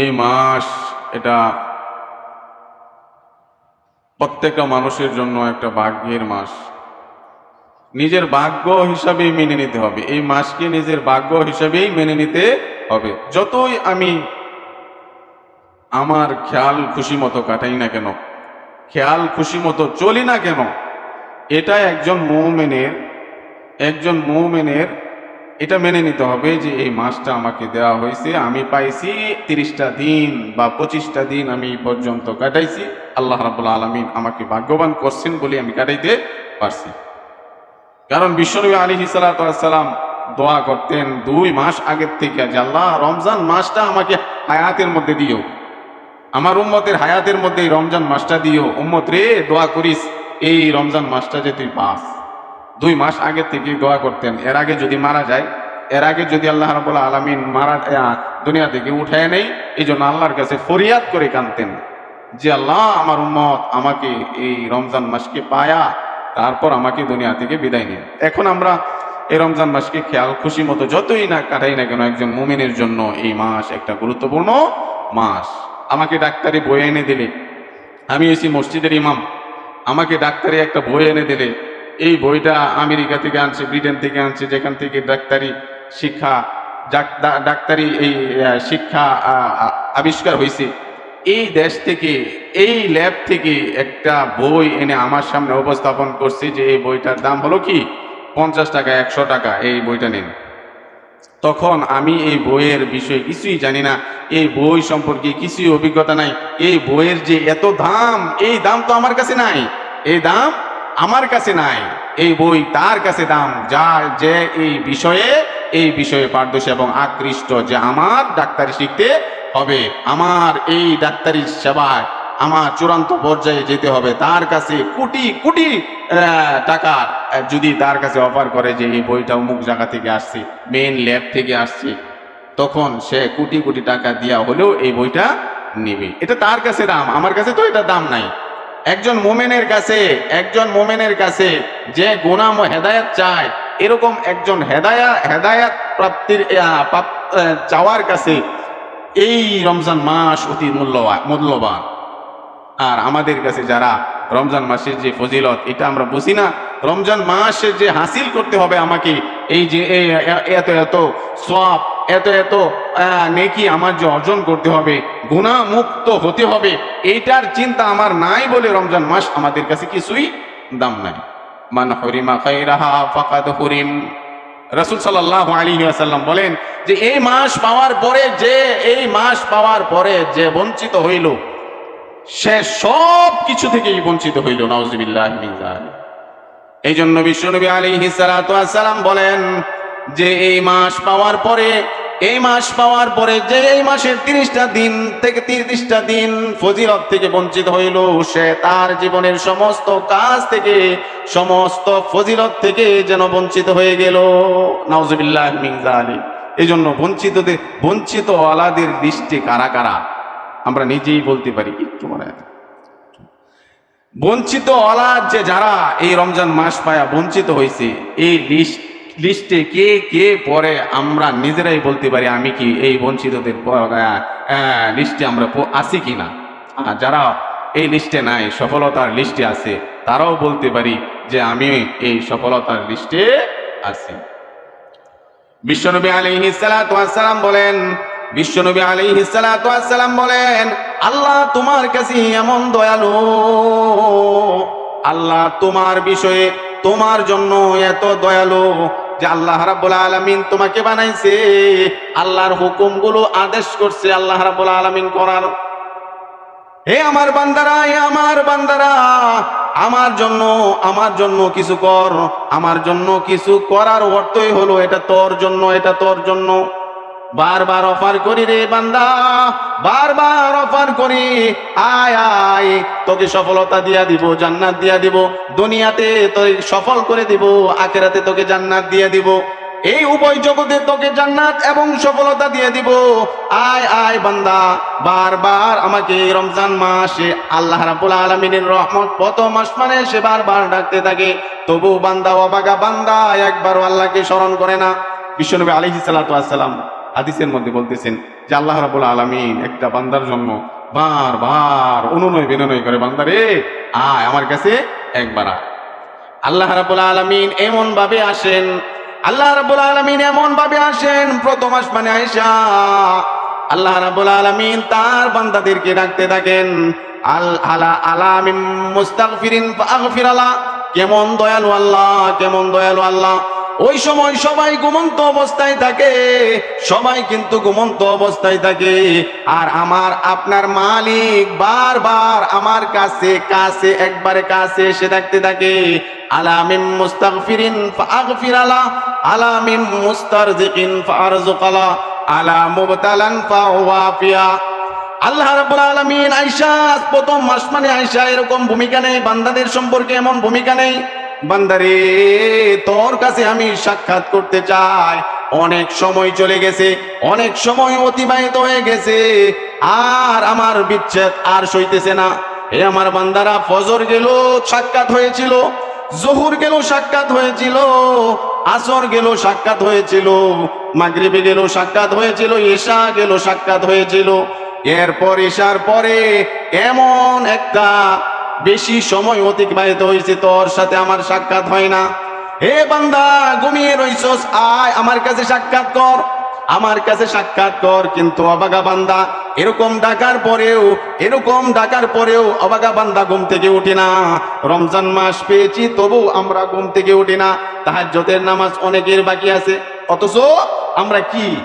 এই মাস এটা প্রত্যেকটা মানুষের জন্য একটা ভাগ্যের মাস। নিজের ভাগ্য হিসাবেই মেনে নিতে হবে। এই মাসকে নিজের ভাগ্য হিসাবেই মেনে নিতে হবে। যতই আমি আমার খেয়াল খুশি মতো কাটাই না কেন, খেয়াল খুশি মতো চলি না কেন, এটা একজন মৌমেনের একজন মৌমেনের এটা মেনে নিতে হবে যে এই মাসটা আমাকে দেওয়া হয়েছে, আমি পাইছি তিরিশটা দিন বা পঁচিশটা দিন আমি পর্যন্ত কাটাইছি। আল্লাহ রাবুল আলমিন আমাকে ভাগ্যবান করছেন বলে আমি কাটাইতে পারছি। কারণ বিশ্বনবী আলী সালাম দোয়া করতেন, দুই মাস আগের থেকে যে আল্লাহ রমজান মাসটা আমাকে হায়াতের মধ্যে দিও। আমার উম্মতের হায়াতের মধ্যে এই রমজান মাসটা দিও। উম্মত রে দোয়া করিস, এই রমজান মাসটা যে তুই পাস। দুই মাস আগে থেকে দোয়া করতেন। এর আগে যদি মারা যায়, এর আগে যদি আল্লাহ রাবুল্লাহ আলমিন মারা দুনিয়া থেকে উঠায় নেই এই জন্য আল্লাহর কাছে ফরিয়াদ করে কানতেন যে, আল্লাহ, আমার উম্মত আমাকে এই রমজান মাসকে পায়া, তারপর আমাকে দুনিয়া থেকে বিদায় নিন এখন আমরা এই রমজান মাসকে খেয়াল, খুশি মতো যতই না কাটাই না কেন, একজন মুমিনের জন্য এই মাস একটা গুরুত্বপূর্ণ মাস। আমাকে ডাক্তারি বই এনে দিলে, আমি এসি মসজিদের ইমাম, আমাকে ডাক্তারি একটা বই এনে দিলে এই বইটা আমেরিকা থেকে আনছে, ব্রিটেন থেকে আনছে, যেখান থেকে ডাক্তারি শিক্ষা, ডাক- ডাক্তারি এই শিক্ষা আবিষ্কার হয়েছে। এই দেশ থেকে, এই ল্যাব থেকে একটা বই এনে আমার সামনে উপস্থাপন করছে যে এই বইটার দাম হলো কি? পঞ্চাশ টাকা, একশো টাকা, এই বইটা নিন। তখন আমি এই বইয়ের বিষয়ে কিছুই জানি না, এই বই সম্পর্কে কিছুই অভিজ্ঞতা নাই, এই বইয়ের যে এত দাম, এই দাম তো আমার কাছে নাই, এই দাম আমার কাছে নাই। এই বই তার কাছে দাম যার যে এই বিষয়ে এই বিষয়ে পারদর্শী এবং আকৃষ্ট যে আমার ডাক্তারি শিখতে হবে। আমার এই ডাক্তারি সেবায় আমার চূড়ান্ত পর্যায়ে যেতে হবে। তার কাছে কোটি কোটি টাকা যদি তার কাছে অফার করে যে এই বইটা অমুক জায়গা থেকে আসছে মেন ল্যাব থেকে আসছে, তখন সে কোটি কোটি টাকা দিয়া হলেও এই বইটা নেবে। এটা তার কাছে দাম, আমার কাছে তো এটা দাম নাই। একজন মোমেনের কাছে, একজন মোমেনের কাছে যে গোনাম হেদায়াত চায়, এরকম একজন হেদায়া, হেদায়াত প্রাপ্তির চাওয়ার কাছে এই রমজান মাস অতি মূল্যবান মূল্যবান। আর আমাদের কাছে যারা রমজান মাসের যে ফজিলত, এটা আমরা বুঝি না। রমজান মাসে যে হাসিল করতে হবে আমাকে, এই যে এত এত সব এত এত নেকি আমার যে অর্জন করতে হবে গুণা মুক্ত হতে হবে, এইটার চিন্তা আমার নাই বলে রমজান মাস আমাদের কাছে কিছুই দাম নাই। মান হরিমা খাইরাহা ফাকাদ হরিম। রসুল সাল্লাহ আলী আসাল্লাম বলেন যে, এই মাস পাওয়ার পরে যে, এই মাস পাওয়ার পরে যে বঞ্চিত হইল, সে সব কিছু থেকেই বঞ্চিত হইল নওয়াজবিল্লাহ এই জন্য বিশ্বনবী আলী হিসালাম বলেন যে এই মাস পাওয়ার পরে, এই মাস পাওয়ার পরে যে এই মাসের তিরিশটা দিন থেকে তিরিশটা দিন ফজিলত থেকে বঞ্চিত হইল, সে তার জীবনের সমস্ত কাজ থেকে, সমস্ত ফজিলত থেকে যেন বঞ্চিত হয়ে গেল। নওয়াজবিল্লাহ আলী এই জন্য বঞ্চিতদের, বঞ্চিত আলাদের দৃষ্টি কারা কারা? আমরা নিজেই বলতে পারি, একটু মনে বঞ্চিত অলাদ যে যারা এই রমজান মাস পায়া বঞ্চিত হয়েছে এই লিস্ট লিস্টে কে কে পরে আমরা নিজেরাই বলতে পারি, আমি কি এই বঞ্চিতদের লিস্টে আমরা আছি কি না? যারা এই লিস্টে নাই, সফলতার লিস্টে আছে, তারাও বলতে পারি যে আমি এই সফলতার লিস্টে আছি। বিশ্বনবী আলাইহি সালাম বলেন, বিশ্বনবী আলাইহি সালাম বলেন, আল্লাহ তোমার কাছে এমন দয়ালু। আল্লাহ তোমার বিষয়ে তোমার জন্য এত দয়ালু। যে আল্লাহ রাব্বুল আলামিন তোমাকে বানাইছে, আল্লাহর হুকুমগুলো আদেশ করছে আল্লাহ রাব্বুল আলামিন করার। হে আমার বান্দারা, হে আমার বান্দারা, আমার জন্য আমার জন্য কিছু কর, আমার জন্য কিছু করার অর্থই হলো এটা তোর জন্য, এটা তোর জন্য। বারবার অফার করি রে বান্দা, বারবার অফার করি। আয় আয়, তোকে সফলতা দিয়া দিব, জান্নাত দিয়া দিব। দুনিয়াতে তোকে সফল করে দিব, আখেরাতে তোকে জান্নাত দিয়া দিব। এই উভয় জগতে তোকে জান্নাত এবং সফলতা দিয়ে দিব। আয় আয় বান্দা, বারবার আমাকে রমজান মাসে আল্লাহ রাব্বুল আলামিনের রহমত প্রথম মাস মানে সে বারবার ডাকতে থাকে। তবু বান্দা, অবাগা বান্দা, একবারও আল্লাহকে স্মরণ করে না। বিশ্বনবী ওয়াসসালাম হাদিসের মধ্যে বলতেছেন যে আল্লাহ রাবুল আলমিন একটা বান্দার জন্য বারবার অনুনয় বিনয় করে বান্দারে আয় আমার কাছে একবার আয়। আল্লাহ রাবুল আলমিন এমন ভাবে আসেন, আল্লাহ রাবুল আলমিন এমন ভাবে আসেন, প্রথম আসমানে আয়সা আল্লাহ রাবুল আলমিন তার বান্দাদেরকে ডাকতে থাকেন, আল আলা ফাগফির আলা। কেমন দয়ালু আল্লাহ, কেমন দয়ালু আল্লাহ। ওই সময় সবাই ঘুমন্ত অবস্থায় থাকে। সবাই কিন্তু ঘুমন্ত অবস্থায় থাকে। আর আমার আপনার মালিক বারবার আমার কাছে কাছে, একবারে কাছে এসে থাকতে থাকে। আলামিম মুস্তাগফিরিন ফাগফির আলা আলামিম মুস্তারজিকিন ফারজুক আলা আলা মুবতালান ফাওয়াফিয়া। আল্লাহ রাব্বুল আলামিন আয়েশা, প্রথম আসমানে আয়েশা এরকম ভূমিকা নেই, বান্দাদের সম্পর্কে এমন ভূমিকা নেই। বান্দারে, তোর কাছে আমি সাক্ষাৎ করতে চাই। অনেক সময় চলে গেছে, অনেক সময় অতিবাহিত হয়ে গেছে, আর আমার বিচ্ছেদ আর সইতেছে না। এ আমার বান্দারা, ফজর গেল, সাক্ষাৎ হয়েছিল, জহুর গেল, সাক্ষাৎ হয়েছিল, আসর গেল, সাক্ষাৎ হয়েছিল, মাগরিবে গেল, সাক্ষাৎ হয়েছিল এশা গেল, সাক্ষাৎ হয়েছিল। এরপর এশার পরে এমন একটা বেশি সময় অতিবাহিত হয়েছে, তোর সাথে আমার সাক্ষাৎ হয় না। হে বান্দা, ঘুমিয়ে রইছস, আয়, আমার কাছে সাক্ষাৎ কর। আমার কাছে সাক্ষাৎ কর, কিন্তু অবাগা বান্দা, এরকম ডাকার পরেও, এরকম ডাকার পরেও অবাগা বান্দা ঘুম থেকে উঠি না। রমজান মাস পেয়েছি, তবু আমরা ঘুম থেকে উঠি না। তাহাজ্জতের নামাজ অনেকের বাকি আছে। অথচ আমরা কি?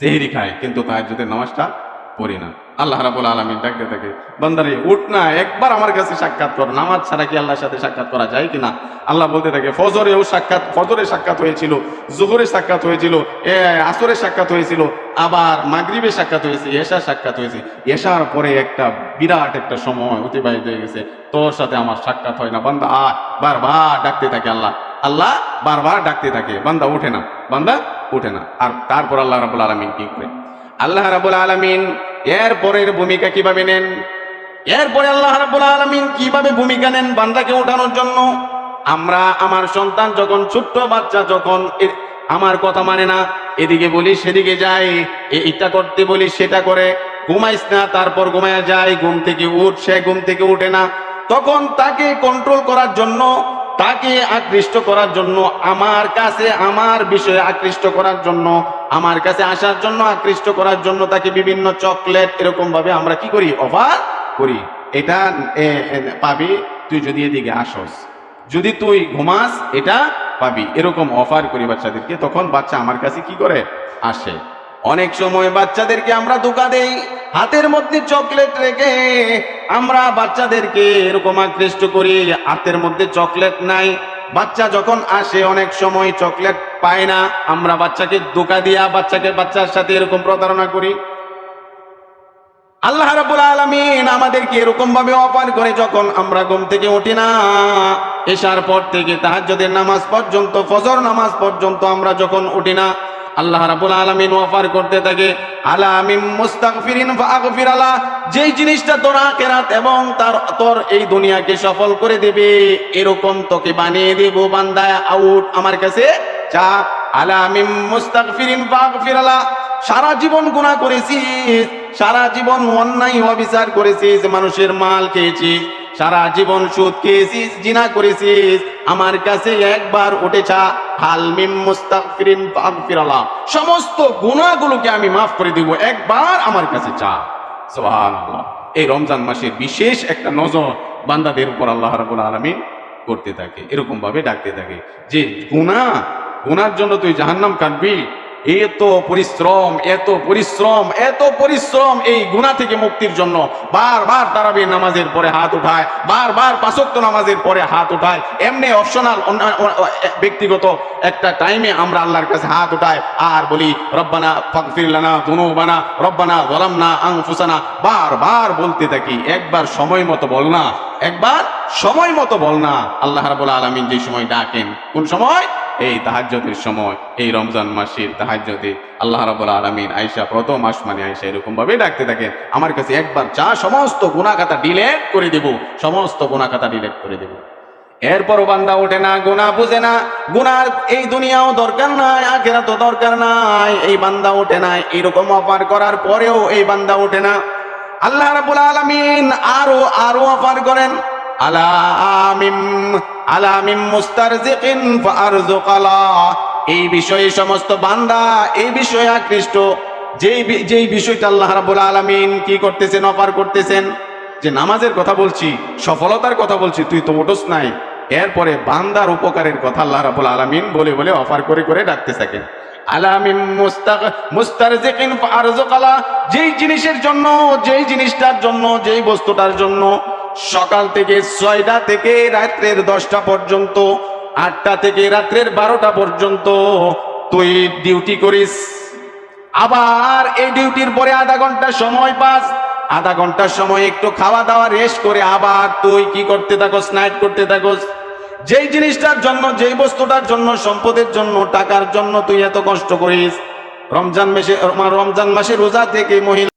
সেহেরি খাই, কিন্তু তাহাজ্জুদের নামাজটা পড়ি না। আল্লাহ রাবুল আলমিন ডাকতে থাকে, বান্দারে, উঠ না, একবার আমার কাছে সাক্ষাৎ কর। নামাজ ছাড়া কি আল্লাহর সাথে সাক্ষাৎ করা যায় কিনা? আল্লাহ বলতে থাকে, ফজরেও সাক্ষাৎ, ফজরে সাক্ষাৎ হয়েছিল, জোহরে সাক্ষাৎ হয়েছিল, এ, আসরে সাক্ষাৎ হয়েছিল, আবার মাগরিবে সাক্ষাৎ হয়েছে এশা সাক্ষাৎ হয়েছে। এশার পরে একটা বিরাট একটা সময় অতিবাহিত হয়ে গেছে। তোর সাথে আমার সাক্ষাৎ হয় না। বান্দা আ বারবার ডাকতে থাকে আল্লাহ। আল্লাহ বারবার ডাকতে থাকে, বান্দা, উঠে না, বান্দা, উঠে না। আর তারপর আল্লাহ রাবুল আলমিন কি করে? আল্লাহ রাবুল আলমিন এর পরের ভূমিকা কীভাবে নেন? এরপরে আল্লাহ রাবুল আলমিন কীভাবে ভূমিকা নেন বান্দাকে ওঠানোর জন্য? আমরা, আমার সন্তান যখন, ছোট্ট বাচ্চা যখন আমার কথা মানে না, এদিকে বলি, সেদিকে যাই এটা করতে বলি, সেটা করে, ঘুমাইস না, তারপর ঘুমায় যায় ঘুম থেকে উঠ, সে ঘুম থেকে উঠে না। তখন তাকে কন্ট্রোল করার জন্য, তাকে আকৃষ্ট করার জন্য, আমার কাছে, আমার বিষয়ে আকৃষ্ট করার জন্য আমার কাছে আসার জন্য, আকৃষ্ট করার জন্য তাকে বিভিন্ন চকলেট এরকম ভাবে আমরা কি করি? অফার করি। এটা পাবি, তুই যদি এদিকে আসস। যদি তুই ঘুমাস, এটা পাবি। এরকম অফার করি বাচ্চাদেরকে। তখন বাচ্চা আমার কাছে কি করে? আসে। অনেক সময় বাচ্চাদেরকে আমরা ধোকা দেই। হাতের মধ্যে চকলেট রেখে আমরা বাচ্চাদেরকে এরকম আকৃষ্ট করি। হাতের মধ্যে চকলেট নাই। বাচ্চা যখন আসে, অনেক সময় চকলেট পায় না। আমরা বাচ্চাকে দোকা দিয়া বাচ্চাকে বাচ্চার সাথে এরকম প্রতারণা করি। আল্লাহ রাবুল আলমিন আমাদেরকে এরকম ভাবে অপার করে যখন আমরা ঘুম থেকে উঠি না এসার পর থেকে তাহাজ্জুদের নামাজ পর্যন্ত, ফজর নামাজ পর্যন্ত আমরা যখন উঠি না আল্লাহ রাবুল আলমিন অফার করতে থাকে আলামিম মুস্তাগফিরিন ফাগফির আলা যেই জিনিসটা তোর আখিরাত এবং তার তোর এই দুনিয়াকে সফল করে দেবে, এরকম তোকে বানিয়ে দেব বান্দায় আউট, আমার কাছে চা আলামিম মুস্তাগফিরিন ফাগফির আলা সারা জীবন গুনাহ করেছিস, সারা জীবন অন্যায় অবিচার করেছিস, মানুষের মাল খেয়েছিস। সারা জীবন সুদ খেয়েছিস, জিনা করেছিস। আমার কাছে একবার উঠেছা হালমিম মুস্তাগফিরিন ফাগফিরাল্লাহ সমস্ত গুনাহগুলোকে আমি মাফ করে দিব, একবার আমার কাছে চা এই রমজান মাসের বিশেষ একটা নজর বান্দাদের উপর আল্লাহ রাব্বুল আলামিন করতে থাকে এরকম ভাবে ডাকতে থাকে। যে গুনাহ, গুনার জন্য তুই জাহান্নাম কাটবি এত পরিশ্রম এত পরিশ্রম এত পরিশ্রম এই গুণা থেকে মুক্তির জন্য বারবার তারাবি নামাজের পরে হাত উঠায়, বারবার পাঁচক্ত নামাজের পরে হাত উঠায়। এমনি অপশনাল ব্যক্তিগত একটা টাইমে আমরা আল্লাহর কাছে হাত উঠায় আর বলি, রব্বানা ফাগফির লানা দুনুবানা, রব্বানা যালামনা আনফুসানা। বারবার বলতে থাকি, একবার সময় মতো বল না, একবার সময় মতো বল না। আল্লাহ রাব্বুল আলামিন যে সময় ডাকেন, কোন সময়? এই তাহাজ্জতের সময়, এই রমজান মাসের তাহাজ্জতে আল্লাহ রাব্বুল আলামিন আয়েশা প্রথম মাস মানে আয়েশা এরকম ভাবে ডাকতে থাকেন, আমার কাছে একবার যা সমস্ত খাতা ডিলেট করে দেব, সমস্ত খাতা ডিলেট করে দেব। এরপরও বান্দা ওঠে না, গুনাহ বুঝে না গুনার এই দুনিয়াও দরকার নাই আখেরা তো দরকার নাই। এই বান্দা ওঠে না, এরকম অফার করার পরেও এই বান্দা ওঠে না। আল্লাহ রাব্বুল আলামিন আরও আরও অফার করেন। আলামিম আলামিম মুস্তারজিকিন ফারজুকালা এই বিষয়ে সমস্ত বান্দা, এই বিষয়ে আকৃষ্ট। যেই যেই বিষয়টা আল্লাহ রাব্বুল আলামিন কি করতেছেন অফার করতেছেন, যে নামাজের কথা বলছি, সফলতার কথা বলছি, তুই তো ওঠোস নাই। এরপরে বান্দার উপকারের কথা আল্লাহ রাব্বুল আলামিন বলে বলে অফার করে করে ডাকতে থাকেন আলামিম যেই জিনিসের জন্য, যেই জিনিসটার জন্য, যেই বস্তুটার জন্য সকাল থেকে ছয়টা থেকে রাত্রের দশটা পর্যন্ত, আটটা থেকে রাত্রের বারোটা পর্যন্ত তুই ডিউটি করিস। আবার এই ডিউটির পরে আধা ঘণ্টা সময় পাস। আধা ঘণ্টার সময় একটু খাওয়া দাওয়া রেস্ট করে আবার তুই কি করতে থাকোস নাইট করতে থাকোস। যেই জিনিসটার জন্য, যেই বস্তুটার জন্য, সম্পদের জন্য, টাকার জন্য তুই এত কষ্ট করিস। রমজান মাসে রমজান মাসে রোজা থেকে মহিলা